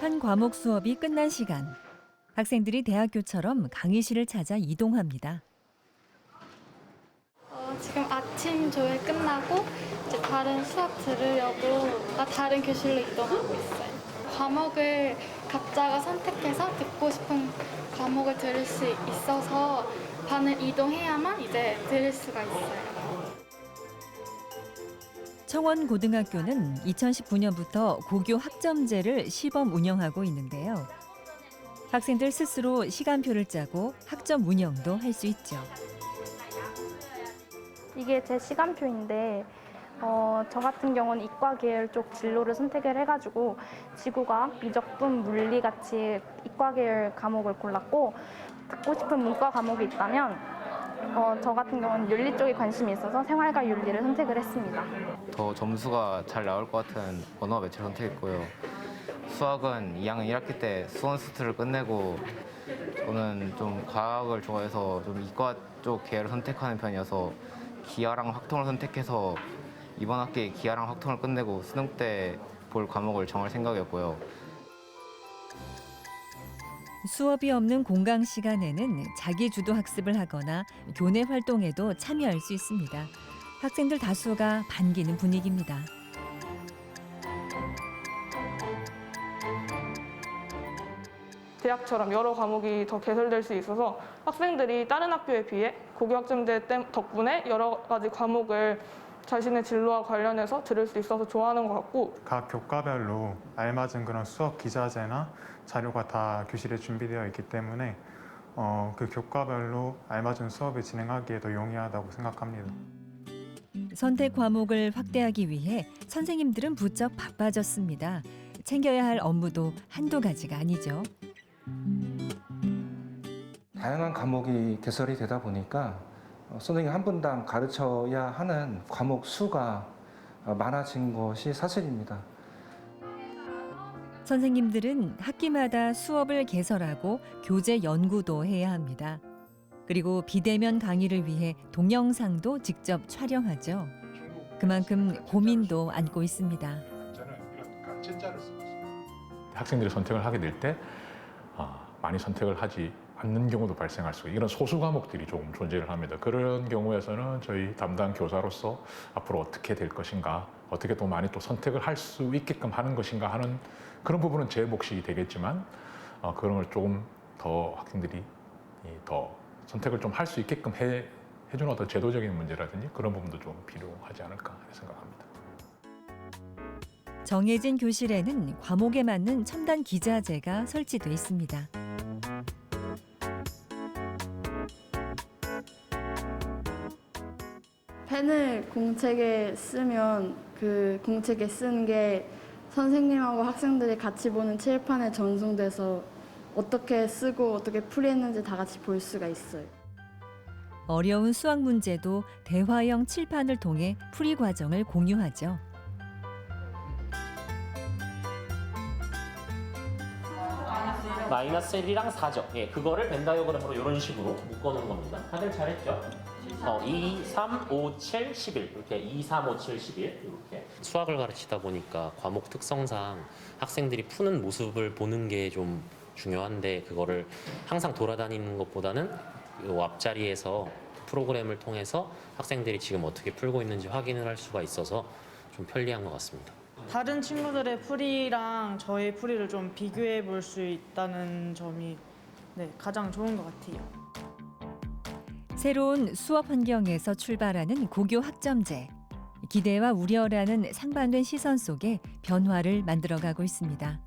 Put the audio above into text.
한 과목 수업이 끝난 시간. 학생들이 대학교처럼 강의실을 찾아 이동합니다. 어, 지금 아침 조회 끝나고 이제 다른 수업 들으려고 나 다른 교실로 이동하고 있어요. 과목을 각자가 선택해서 듣고 싶은 과목을 들을 수 있어서 반을 이동해야만 이제 들을 수가 있어요. 청원고등학교는 2019년부터 고교 학점제를 시범 운영하고 있는데요. 학생들 스스로 시간표를 짜고 학점 운영도 할 수 있죠. 이게 제 시간표인데 어, 저 같은 경우는 이과 계열 쪽 진로를 선택을 해가지고 지구과학, 미적분, 물리 같이 이과 계열 과목을 골랐고 듣고 싶은 문과 과목이 있다면 어, 저 같은 경우는 윤리 쪽에 관심이 있어서 생활과 윤리를 선택을 했습니다. 더 점수가 잘 나올 것 같은 언어 매체를 선택했고요. 수학은 2학년 1학기 때 수원 수트를 끝내고 저는 좀 과학을 좋아해서 좀 이과 쪽 계열을 선택하는 편이어서 기하랑 확통을 선택해서 이번 학기에 기하랑 확통을 끝내고 수능 때 볼 과목을 정할 생각이었고요. 수업이 없는 공강 시간에는 자기 주도 학습을 하거나 교내 활동에도 참여할 수 있습니다. 학생들 다수가 반기는 분위기입니다. 대학처럼 여러 과목이 더 개설될 수 있어서 학생들이 다른 학교에 비해 고교학점제 땜- 덕분에 여러 가지 과목을 자신의 진로와 관련해서 들을 수 있어서 좋아하는 것 같고 각 교과별로 알맞은 그런 수업 기자재나 자료가 다 교실에 준비되어 있기 때문에 어, 그 교과별로 알맞은 수업을 진행하기에 더 용이하다고 생각합니다. 선택 과목을 확대하기 위해 선생님들은 부쩍 바빠졌습니다. 챙겨야 할 업무도 한두 가지가 아니죠. 다양한 과목이 개설이 되다 보니까 어, 선생님 한 분당 가르쳐야 하는 과목 수가 어, 많아진 것이 사실입니다. 선생님들은 학기마다 수업을 개설하고 교재 연구도 해야 합니다. 그리고 비대면 강의를 위해 동영상도 직접 촬영하죠. 그만큼 고민도 안고 있습니다. 학생들이 선택을 하게 될 때 많이 선택을 하지 않는 경우도 발생할 수 있고 이런 소수 과목들이 조금 존재를 합니다. 그런 경우에서는 저희 담당 교사로서 앞으로 어떻게 될 것인가, 어떻게 또 많이 또 선택을 할 수 있게끔 하는 것인가 하는 그런 부분은 제 몫이 되겠지만 어, 그런 걸 조금 더 학생들이 이더 선택을 좀 할 수 있게끔 해, 해주는 어떤 제도적인 문제라든지 그런 부분도 좀 필요하지 않을까 생각합니다. 정해진 교실에는 과목에 맞는 첨단 기자재가 설치돼 있습니다. 펜을 공책에 쓰면 그 공책에 쓴 게 선생님하고 학생들이 같이 보는 칠판에 전송돼서 어떻게 쓰고 어떻게 풀이했는지 다 같이 볼 수가 있어요. 어려운 수학 문제도 대화형 칠판을 통해 풀이 과정을 공유하죠. 마이너스 1이랑 4죠. 예, 그거를 벤 다이어그램으로 이런 식으로 묶어놓은 겁니다. 다들 잘했죠? 어, 2, 3, 5, 7, 11 이렇게 2, 3, 5, 7, 11 이렇게 수학을 가르치다 보니까 과목 특성상 학생들이 푸는 모습을 보는 게 좀 중요한데 그거를 항상 돌아다니는 것보다는 요 앞자리에서 프로그램을 통해서 학생들이 지금 어떻게 풀고 있는지 확인을 할 수가 있어서 좀 편리한 것 같습니다. 다른 친구들의 풀이랑 저의 풀이를 좀 비교해 볼 수 있다는 점이 네, 가장 좋은 것 같아요. 새로운 수업 환경에서 출발하는 고교 학점제. 기대와 우려라는 상반된 시선 속에 변화를 만들어가고 있습니다.